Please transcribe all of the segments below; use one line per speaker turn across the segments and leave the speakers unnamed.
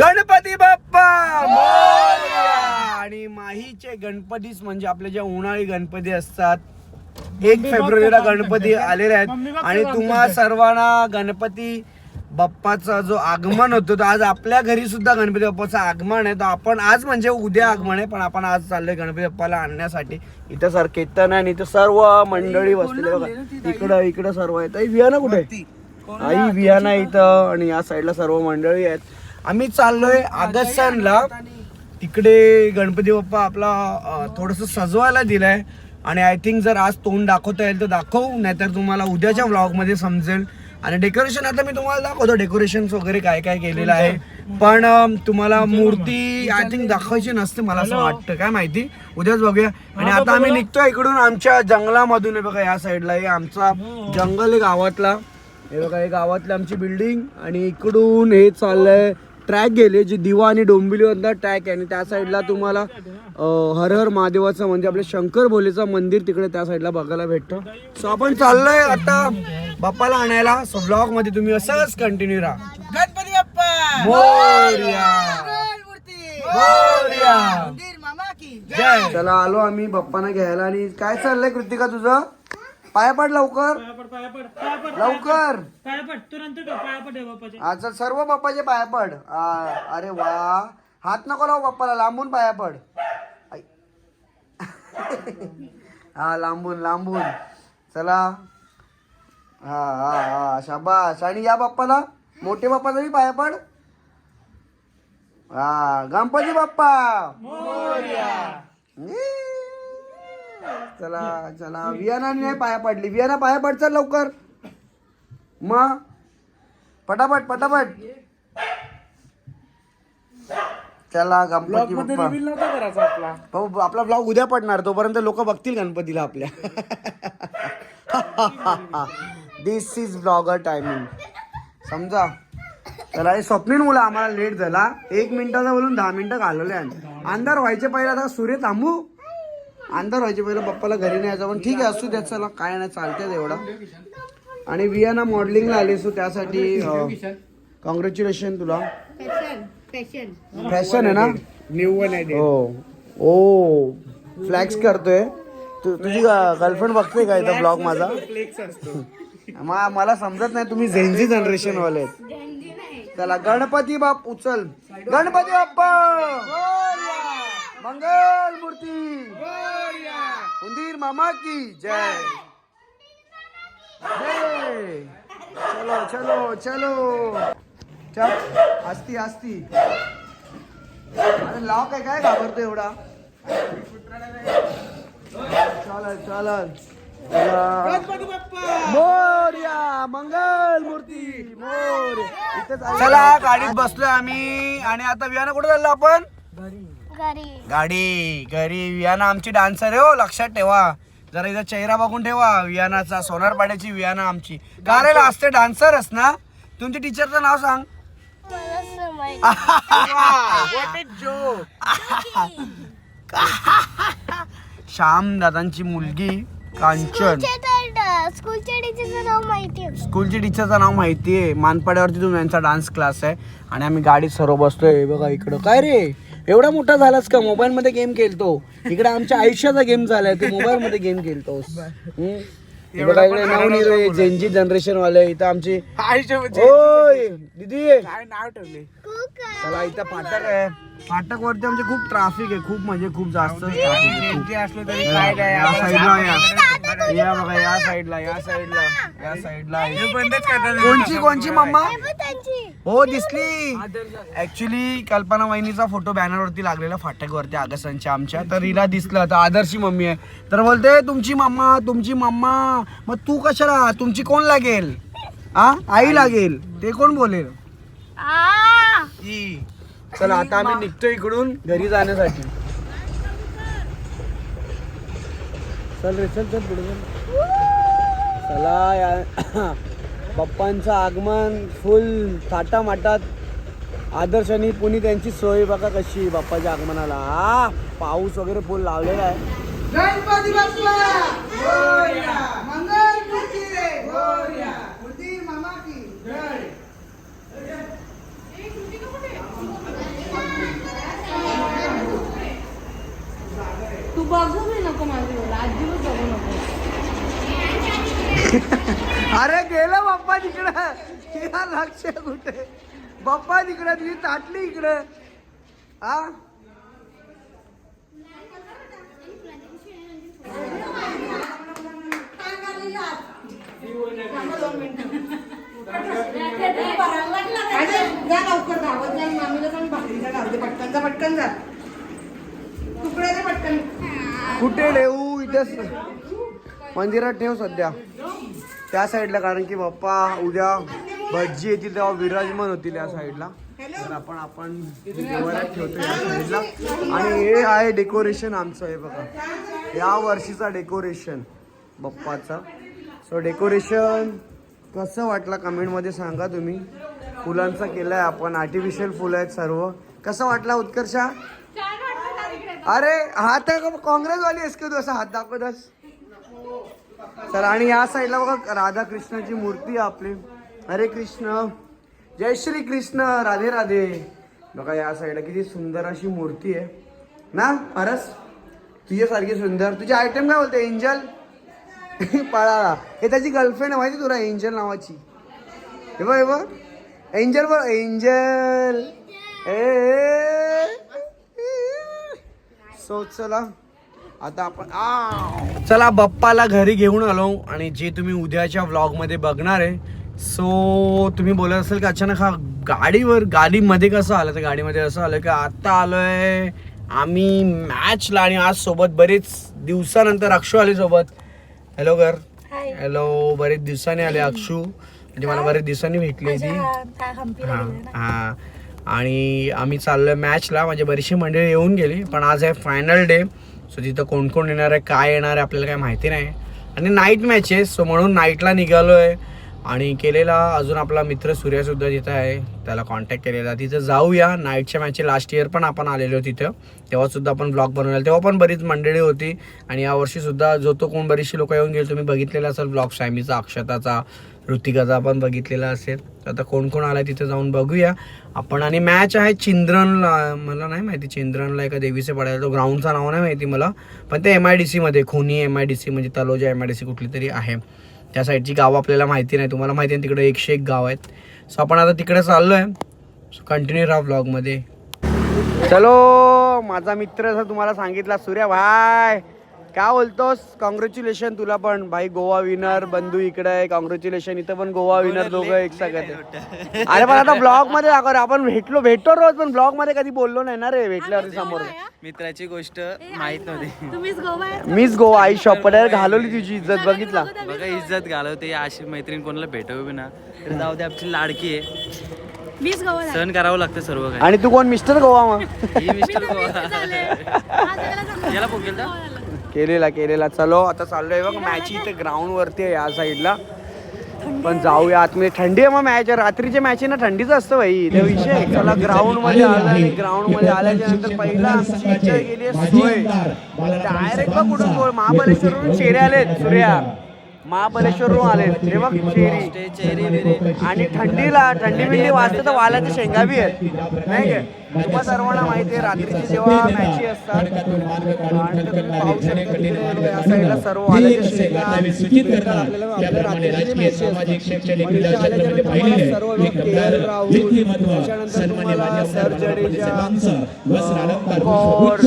गणपती बाप्पा! मोरया! आणि माहीचे गणपतीच म्हणजे आपले जे उन्हाळी गणपती असतात. एक फेब्रुवारीला गणपती आलेले आहेत. आणि तुम्हा सर्वांना गणपती बाप्पाचा जो आगमन होतो तो आज आपल्या घरी सुद्धा गणपती बाप्पाचं आगमन आहे. तर आपण आज म्हणजे उद्या आगमन आहे पण आपण आज चाललोय गणपती बाप्पाला आणण्यासाठी. इथं सर केतन आहे आणि इथं सर्व मंडळी बसलेली आहे बघा. इकडं इकडं सर्व आहेत. आई विहाना कुठे? आहे? आई विहाना इथं आणि या साईडला सर्व मंडळी आहेत. आम्ही चाललोय आगस्तानला तिकडे गणपती बाप्पा आपला थोडस सजवायला दिलाय. आणि आय थिंक जर आज तोंड दाखवता येईल तर दाखवू नाहीतर तुम्हाला उद्याच्या व्लॉगमध्ये समजेल. आणि डेकोरेशन आता मी तुम्हाला दाखवतो डेकोरेशन वगैरे काय काय केलेलं आहे. पण तुम्हाला मूर्ती आय थिंक दाखवायची नसते मला असं वाटतं. काय माहिती? उद्याच बघूया. आणि आता आम्ही निघतोय इकडून आमच्या जंगलामधून. आहे बघा या साईडला हे आमचा जंगल आहे गावातला. हे बघा हे गावातली आमची बिल्डिंग आणि इकडून हे चाललंय ट्रॅक गेले जे दिवा आणि डोंबिवलीवरचा ट्रॅक आहे. आणि त्या साईडला तुम्हाला हर हर महादेवाचं म्हणजे आपलं शंकर भोलेचं मंदिर तिकडे त्या साईडला बघायला भेटतं. सो आपण चाललोय आता बाप्पाला आणायला. सो ब्लॉगमध्ये तुम्ही असंच कंटिन्यू राहा.
गणपती बाप्पा!
मोरया. चला आलो आम्ही बाप्पांना घ्यायला. आणि काय चाललंय कृतिका तुझं? पाया पड लवकर. लवकर. अच्छा सर्व बाप्पाचे पाया पड. आ, अरे वा. हात नको लावू बाप्पाला लांबून पाया पड. आई. हा लांबून लांबून. चला. हा हा हा शाबास. आणि या बाप्पाला मोठे बाप्पाचा बी पाया पड. हा गणपती बाप्पा. चला चला. वियानाने नाही पाया पडली. वियाना पाया पड चल लवकर. मग पटापट पटापट. चला गणपती बाप्पा. भाऊ, आपला. ब्लॉग उद्या पडणार. तोपर्यंत लोक बघतील गणपतीला आपल्या. दिस इज ब्लॉगर टायमिंग समजा. चला हे स्वप्नील मुलं आम्हाला लेट झाला. एक मिनिटाचा बोलून दहा मिनिटं घालवले अंधार व्हायचे पहिले आता सूर्य थांबू. अंधार व्हायचे पहिले पप्पाला घरी नाही यायचं पण ठीक आहे असू द्या चला काय नाही चालते एवढा आणि वियाना मॉडेलिंगला आली सो त्यासाठी कॉंग्रॅच्युलेशन तुला. फॅशन आहे ना? हो. ओ फ्लॅक्स करतोय. तू तुझी गर्लफ्रेंड बघते का इथं ब्लॉग माझा? मा- मला समजत नाही तुम्ही झेंझी जनरेशन वाले आहेत. चला गणपती बाप उचल. गणपती बाप्पा! मंगल मूर्ती! उंदीर मामा की जय। चलो चलो चलो। चल असती असती अरे लाव काय काय घाबरतो एवढा? चालल चालल. मोरया मंगल मूर्ती मोर चला गाडीत बसलोय आम्ही. आणि आता वियाना कुठे चाललो आपण? गाडी घरी वियाना आमची डान्सर आहे हो लक्षात ठेवा. जरा इथं चेहरा बघून ठेवा. वियानाचा सोनारपाड्याची वियाना आमची. का रे असते डान्सरच ना? तुमच्या टीचरचं नाव सांग. श्याम दादांची मुलगी कांचन.
स्कूलच्या टीचरचं नाव माहिती आहे
स्कूलच्या टीचरचं नाव माहिती आहे मानपाड्यावरती तुम्ही यांचा डान्स क्लास आहे. आणि आम्ही गाडीत सर्व बसतोय. हे बघा इकडं. काय रे? एवढा मोठा झालास का? मोबाईल मध्ये गेम खेळतो. इकडे आमच्या आयुष्याचा गेम झालाय तू मोबाईल मध्ये गेम खेळतोस. नाव नाही जेनजी जनरेशन वाले इथं आमची ओय दीदी.
नाव ठेवले
चला इथं फाटक आहे. फाटक वरती आमचे खूप ट्राफिक आहे खूप म्हणजे खूप जास्त traffic आहे, खूप.
असलं तरी काय काय
या साईडला या. या बघा या साईडला या साईडला या साईडला
बंदच करतात
कोणची कोणची मम्मा हो दिसली. ऍक्च्युली कल्पना वहिनीचा फोटो बॅनरवरती लागलेला फाटकवरती आगसांच्या आमच्या. तर हिला दिसलं तर आदर्शी मम्मी आहे. तर बोलते तुमची मम्मा तुमची मम्मा मग तू कशाला? तुमची कोण लागेल? आ? आई लागेल. ते कोण बोलेल? ई. चला आता आम्ही निघतो इकडून घरी जाण्यासाठी. चल रे चल चल पुढे चल. चला या. बाप्पांचं आगमन फुल थाटामाटात. आदर्श आणि पुणी त्यांची सोय बघा कशी बाप्पाच्या आगमनाला. हा पाऊस वगैरे फुल लावलेला आहे
गणपती बाप्पा मंगल मूर्ती मूर्ती मामा की जय
तू बघू मी नको माझी बोला अजिबात बघू नको.
अरे गेला बाप्पा तिकडं. लक्ष कुठे? बाप्पा तिकडं तुझी ताटली इकडं. हा
लवकर धावत मामीला भाकरीचा पटकन जा पटकन जा.
कुठे ठेवू इथेच मंदिरात ठेव सध्या. त्या साईडला कारण की बाप्पा उद्या भज्जी येतील तेव्हा विराजमान होतील या साईडला. तर आपण आपण देवाला ठेवतो या साईडला. आणि हे आहे डेकोरेशन आमचं हे बघा. या वर्षीचा डेकोरेशन बाप्पाचा. सो डेकोरेशन कसं वाटलं कमेंटमध्ये सांगा तुम्ही. फुलांचा आहे आपण आर्टिफिशियल फुलं आहेत सर्व. कसं वाटला उत्कर्षा? अरे हा तर काँग्रेसवाली आहेस का तू? असा हात दाखवतस? तर आणि या साईडला बघा राधाकृष्णाची मूर्ती आहे आपली. हरे कृष्ण. जय श्री कृष्ण राधे राधे. बघा या साईडला किती सुंदर अशी मूर्ती आहे. ना हरस? तुझ्यासारखी सुंदर. तुझी आयटम काय बोलते एंजल पळाला हे त्याची गर्लफ्रेंड आहे माहिती तुला एंजल नावाची? हे बघ हे बघ. एंजल बघ एंजल ए. सो चला. आता आपण आ! चला बाप्पाला घरी घेऊन आलो आणि जे तुम्ही उद्याच्या व्लॉगमध्ये बघणार आहे सो तुम्ही बोलत असेल की अचानक हा गाडीवर गाडीमध्ये कसं आलं? तर गाडीमध्ये असं आलं की आता आलोय आम्ही मॅचला आणि आज सोबत बरेच दिवसानंतर अक्षू आले सोबत. हॅलो कर हॅलो बरेच दिवसांनी आले अक्षू. म्हणजे मला बरेच दिवसांनी भेटली ती हा हा. आणि आम्ही चाललोय मॅचला म्हणजे बरीचशी मंडळी येऊन गेली. पण आज आहे फायनल डे सो तिथं कोण कोण येणार आहे काय येणार आहे आपल्याला काय माहिती नाही. आणि नाईट मॅच आहे. सो म्हणून नाईटला निघालो आहे आणि केलेला अजून आपला मित्र सूर्यासुद्धा तिथं आहे. त्याला कॉन्टॅक्ट केलेला. तिथं जाऊया. नाईटच्या मॅच लास्ट इयर पण आपण आलेलो तिथं. तेव्हासुद्धा आपण ब्लॉग बनवलेला. तेव्हा पण बरीच मंडळी होती. आणि यावर्षीसुद्धा जो तो कोण बरीचशी लोक येऊन गेले तुम्ही बघितलेला असेल ब्लॉग शायमीचा अक्षताचा. ऋतिकाचा आपण बघितलेला असेल. तर आता कोण कोण आलाय तिथे जाऊन बघूया. आपण आणि मॅच आहे चिंद्रनला मला नाही माहिती चिंद्रनला एका देवीचे पडायला. तो ग्राउंडचं नाव नाही माहिती मला. पण ते एम आय डी सीमध्ये खुनी एम आय डी सी म्हणजे Taloja M I D C कुठली तरी आहे. त्या साईडची गावं आपल्याला माहिती नाही. तुम्हाला माहिती आहे तिकडे एकशे एक गाव आहेत. सो आपण आता तिकडे चाललो आहे सो कंटिन्यू राहा ब्लॉगमध्ये चलो माझा मित्र असं तुम्हाला सांगितला सूर्या भाय काय बोलतोस? कॉंग्रॅच्युलेशन तुला पण. भाई गोवा विनर बंधू इकडे आहे. कॉंग्रॅच्युलेशन इथं पण गोवा विनर दोघं एक सगळं. अरे पण आता ब्लॉगमध्ये दाखव आपण भेटलो भेटतो रोज पण ब्लॉगमध्ये कधी बोललो नाही ना रे भेटल्यावरती समोर.
मित्राची गोष्ट माहीत नव्हती.
तुम्हीच गोवा
मीच गोवा आई शॉपड्यावर घालवली तुझी इज्जत बघितला?
बघा इज्जत घालवते. अशी मैत्रीण कोणाला भेटव बी ना. तर जाऊ दे आमची लाडकी आहे.
मीच गोवा आहे.
सहन करावं लागतं सर्व काय
आणि तू कोण? मिस्टर गोवा मग.
ही मिस्टर गोवा. याला फोन केलता?
केलेला केलेला. चलो आता चाललोय बघ मॅच इथे ग्राउंड वरती आहे या साईडला पण जाऊया आतमध्ये. थंडी आहे मग मॅच रात्रीच्या मॅच आहे ना थंडीच असतं भाई. ते विषय. चला ग्राउंडमध्ये आला आणि ग्राउंडमध्ये आल्याच्यानंतर पहिला आमची गेली सोय डायरेक्ट बघ कुठून बोल महाबळेश्वरवरून चेहरे आलेत सूर्या. महाबळेश्वरवरून आलेत. हे बघ चेरी आणि थंडीला थंडी बिंडी वाजते तर वालाच्या शेंगा बी आहेत. नाही तुम्हा सर्वांना माहिती आहे रात्रीची जेव्हा मॅची असतात आणि ते तुम्ही पाहू शकता तिकडे या साईडला सर्व राहुल, सर जडेजा, कौर,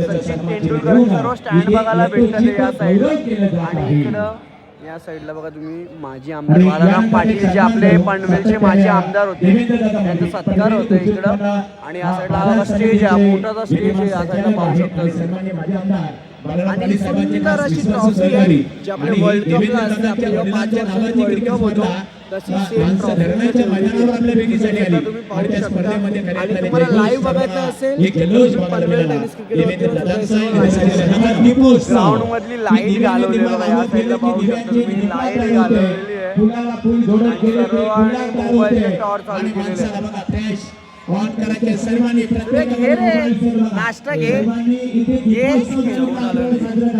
सचिन तेंडुलकर हे सर्व स्टँड बघायला भेटतात या साईडला आणि इकडं या साईडला बघा तुम्ही माजी आमदार बालाराम पाटील जे आपले पनवेलचे माजी आमदार होते त्यांचा सत्कार होतो इकडं. आणि या साईडला स्टेज आहे मोठाचा स्टेज आहे या साईडला पाहू शकता. आणि सुंदर अशी ट्रॉफी आहे जी आपले वर्ल्ड कपला असते आपल्या पाच वर्ल्ड कप होतो. सेम ट्रॉफी तुम्ही पाहू शकता. आणि लाईव्ह बघायचं असेल मधली लाइट घालवली बघा या साईडला पाहू शकता. तुम्ही लाइट घालवलेली आहे. आणि सर्वांनी मोबाईलचे टॉर्च चालू केलेले आहे
ऑन करायचे सर्वांनी.
नाश्ता घे.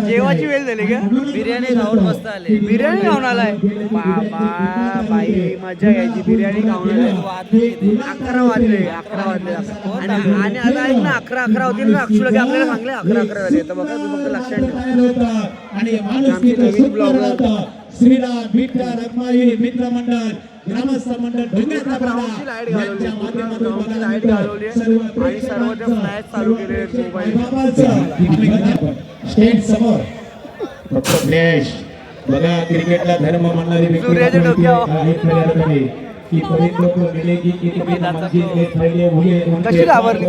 जेवाची वेळ झाली का?
बिर्याणी खाऊन मस्त आले.
बिर्याणी खाऊन आलाय. बाबा बाई मजा घ्यायची बिर्याणी खाऊन आलाय अकरा वाजले अकरा वाजले आणि आणि आता ऐक ना अकरा अकरा होतील ना अक्षुला की आपल्याला सांगले अकरा अकरा वाजले तर बघा तू फक्त लक्षात ठेव.
आणि श्रीराम विठ्ठल रखमाई मित्र मंडळ ग्रामस्थ मंडळ यांच्या माध्यमातून सर्व स्टेट समोर. बघा क्रिकेटला धर्म व्यक्ती. आहे की बरेच लोक गेले की किती थैले
कशी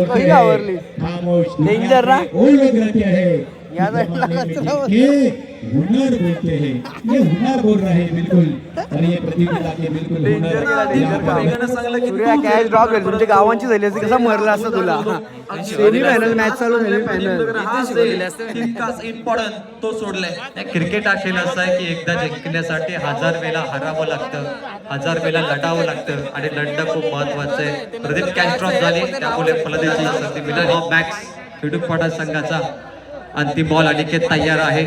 कशी. घाबरली?
खामोश
ना?
रहते
या
हुनर बोलते हैं ये हुनर बोल रहे हैं बिल्कुल और ये प्रतियोगिता के बिल्कुल हुनर
केला कॅच ड्रॉप झाली तुमच्या गावांची झाली असती कसा मरला असता तुला? सेमी फायनल मॅच चालू सेमी फायनल
इम्पॉर्टंट तो सोडलाय. क्रिकेट हा खेळ असा आहे की एकदा जिंकण्यासाठी हजार वेळा हरावं लागतं हजार वेळा लढावं लागतं. आणि लढणं खूप महत्वाचं आहे. प्रदीप कॅच ड्रॉप झाली. त्यामुळे फलंदाजी संधी मिळाली. संघाचा अंतिम बॉल अनिकेत तयार आहे.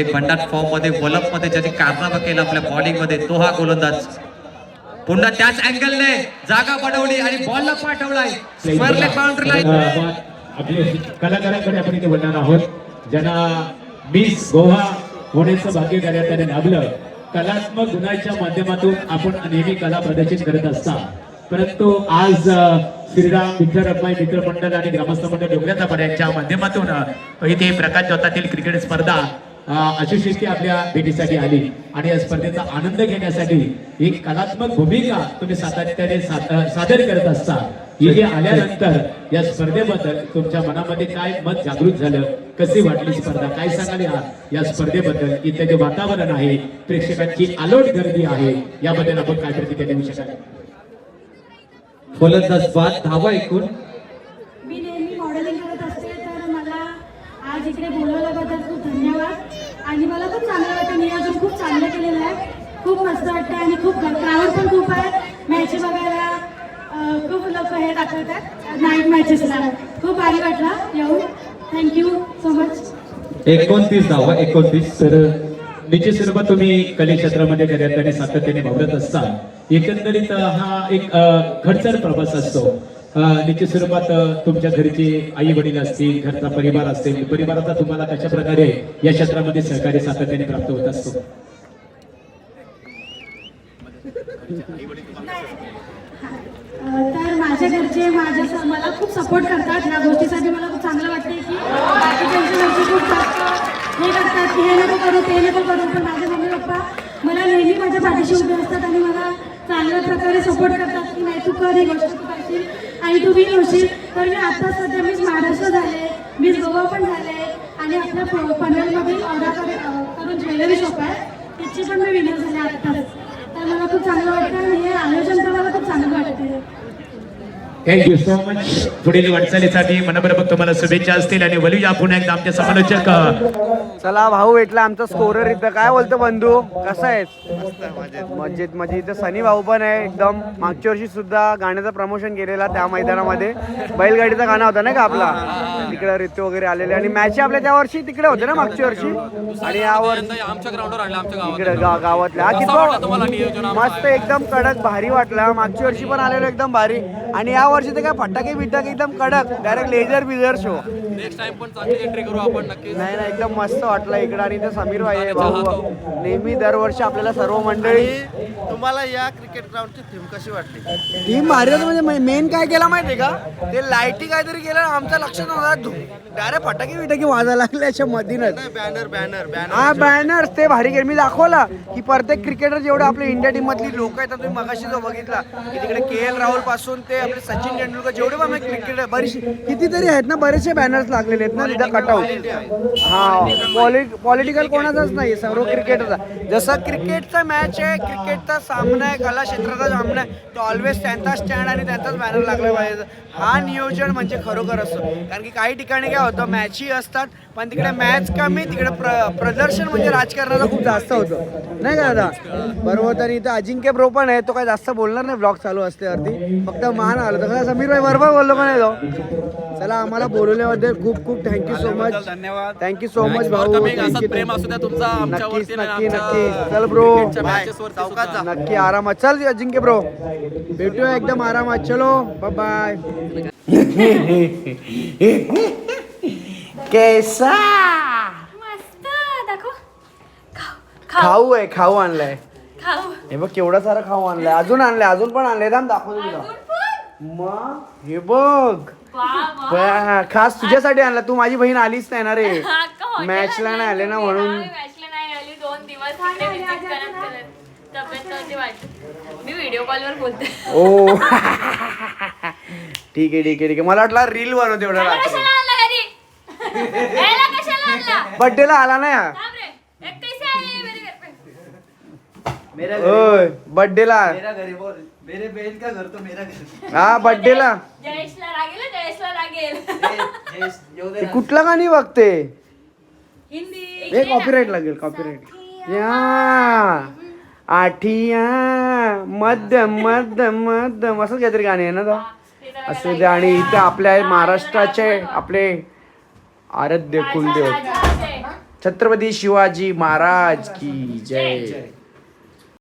एक भंडार फॉर्ममध्ये वलपमध्ये ज्याने कारनामा केला आपल्या बॉलिंगमध्ये तो हा गोलंदाज. पुन्हा त्याच अँगलने जागा बनवली आणि बॉलला पाठवलाय. स्क्वेअर लेग
आपण आपले कलाकारांकडे आपण इथे बोलणार आहोत. ज्यांना मिस गोवा होण्याचं भाग्य करण्यात त्याने लाभलं कलात्मक गुणाच्या माध्यमातून आपण नेहमी कला प्रदर्शित करत असता. परंतु आज श्रीराम विठ्ठल मित्र मंडळ आणि ग्रामस्थ मंडळ डोंगराचा पाडा यांच्या माध्यमातून इथे प्रकाश जोतातील क्रिकेट स्पर्धा अशी आपल्या भेटीसाठी आली. आणि या स्पर्धेचा आनंद घेण्यासाठी एक कलात्मक भूमिका तुम्ही सातत्याने सादर करत असता. इथे आल्यानंतर या स्पर्धेबद्दल तुमच्या मनामध्ये काय मत जागृत झालं? कशी वाटली स्पर्धा? काय सांगाल या या स्पर्धेबद्दल? इथे जे वातावरण आहे प्रेक्षकांची आलोट गर्दी आहे याबद्दल आपण काय प्रतिक्रिया देऊ शकाल?
फलंदाज बाद धावा ऐकून.
मी नेहमी मॉडेलिंग करत असते तर मला आज इकडे बोलवल्याबद्दल खूप धन्यवाद. आणि मला खूप चांगलं वाटतं नियोजन खूप चांगलं केलेलं आहे. खूप मस्त वाटतं आणि खूप क्राऊड पण खूप आहे. मॅच बघायला खूप लोक हे दाखवतात. नाईट मॅचेसला खूप भारी वाटलं येऊन. थँक्यू सो मच
एकोणतीस धावा एकोणतीस.
तर निश्चित स्वरूपात तुम्ही कले क्षेत्रामध्ये खऱ्या सातत्याने वावरत असता एकंदरीत हा एक घडचर प्रवास असतो. अ, निश्चित स्वरूपात तुमच्या घरचे आई वडील असतील घरचा परिवार असेल परिवाराचा तुम्हाला कशा प्रकारे या क्षेत्रामध्ये सहकार्य सातत्याने प्राप्त होत असतो?
तर माझ्या घरचे माझ्या मला खूप सपोर्ट करतात. या गोष्टीसाठी मला खूप चांगलं वाटते की बाकीच्यांच्या घरचे खूप जास्त हे करतात की हे नको करू ते नको करू. पण माझे मम्मी पप्पा मला नेहमी माझ्या पाठीशी उभे असतात आणि मला चांगल्या प्रकारे सपोर्ट करतात की नाही तू कर ही गोष्ट करशील. आणि तू विन होशील. तर मी आता सध्या मिस महाराष्ट्र झाले मिस गोवा पण झाले आणि आपल्या प- ऑर्डर करून ज्वेलरी शॉप आहे. तिची पण मी विनर झाले आत्ताच. तर मला खूप चांगलं वाटतं आणि हे आयोजन तर मला खूप चांगलं वाटतं.
थँक्यू सो मच पुढील वाटचालीसाठी मनपूर्वक तुम्हाला शुभेच्छा असतील आणि वलूया पुन्हा एकदा आमच्या समालोचक
चला भाऊ भेटला आमचा स्कोरर इथं. काय बोलतो बंधू? कसा आहेस? मस्जिद म्हणजे इथं सनी भाऊ पण आहे एकदम. मागच्या वर्षी सुद्धा गाण्याचं प्रमोशन केलेला त्या मैदानामध्ये. बैलगाडीचा गाणं होता ना का आपला? तिकडे रित्य वगैरे आलेले. आणि मॅच आपल्या त्या वर्षी तिकडे होते ना मागच्या वर्षी? आणि या वर्षी
आमच्या ग्राउंडवर आणलं आमच्या गावात.
इकडे गा- गावातल्या. हा, किती मस्त एकदम कडक भारी वाटला. मागच्या वर्षी पण आलेलो एकदम भारी. आणि या वर्षी तर काय फटाके बिटाके एकदम कडक डायरेक्ट लेझर बिझर शो
नेक्स्ट टाइम पण चांगली एंट्री करू आपण नक्की
नाही नाही एकदम मस्त वाटलं इकडं आणि ते समीर भाई आहे. भाऊ नेहमी दरवर्षी आपल्याला सर्व मंडळी
तुम्हाला या क्रिकेट ग्राउंडची थीम कशी वाटली?
टीम भारी होती म्हणजे मेन काय केलं माहितीये का? ते लाईटी काहीतरी केलं आमचं लक्ष नव्हतं डायरेक्ट फटाके बिटाके वाजायला लागले अशा मधीनच.
बॅनर बॅनर बॅनर
हा बॅनर ते भारी केलं. मी दाखवला की प्रत्येक क्रिकेटर जेवढे आपल्या इंडिया टीम मधली लोक आहेत ना, तुम्ही मगाशी जो बघितला की तिकडे के एल राहुलपासून ते आपले सचिन तेंडुलकर जेवढे पण क्रिकेटर बरीचशी कितीतरी आहेत ना बरेचसे बॅनर्स लागलेले आहेत ना तिथं कटआउट हा पॉलिटिकल कोणाचाच नाही सर्व क्रिकेटचा जसं क्रिकेटचा मॅच आहे क्रिकेटचा सामना आहे कला क्षेत्राचा सामना आहे तो ऑलवेज त्यांचा स्टँड आणि त्यांचाच बॅनर लागला पाहिजे. हा नियोजन म्हणजे खरोखर असतो कारण की काही ठिकाणी काय होतं मॅचही असतात पण तिकडे मॅच कमी तिकडे प्र प्रदर्शन म्हणजे राजकारणाचं खूप जास्त होतं. नाही का दादा? बरोबर तर इथं अजिंक्य ब्रो पण आहे तो काय जास्त बोलणार नाही ब्लॉग चालू असल्यावरती. फक्त मान आलं तर समीर भाई बरोबर बोललो का नाही तो? चला आम्हाला बोलवल्याबद्दल खूप खूप थँक्यू सो मच
धन्यवाद
थँक्यू सो मच भाऊ.
प्रेम असू द्या. तुमचा
नक्कीच नक्की नक्की. चल ब्रो. नक्की आरामात. चल अजिंक्य ब्रो. भेटूया एकदम आरामात. चलो बाय कैसा
मस्त दाखव.
खाऊ आहे खाऊ आणलाय.
खाऊ.
हे बघ केवढा सारा खाऊ आणलाय. अजून आणलाय अजून पण आणलंय. थांब दाखवतो तुला. मग हे बघ. खास तुझ्यासाठी आणला. तू माझी बहीण आलीच नाही ना रे. मॅचला नाही आले ना म्हणून.
मॅचला नाही आली. दोन दिवस तिकडे visit करत करत. तब्येत नव्हती वाटत मी व्हिडिओ कॉलवर बोलते.
ओ. ठीक आहे ठीक आहे ठीक आहे. मला वाटलं रील बनवते एवढं
याला कशाला आणला? आणला
बर्थडेला आला ना या.
थांब रे एक कैसे आले मेरे घर पे.
होय बर्थडेला
मेरे बहन का घर तो मेरा घर।
हा बर्थडेला
जयेशला लागेल जयेशला लागेल
हे कुठलं गाणी बघते
हिंदी.
हे कॉपीराईट लागेल कॉपीराईट या. आठिया मध्यम मध्यम मध्यम असंच काहीतरी गाणे आहे ना तो. असू दे आणि इथे आपल्या महाराष्ट्राचे आपले आराध्य कुलदेव छत्रपती शिवाजी महाराज की जय.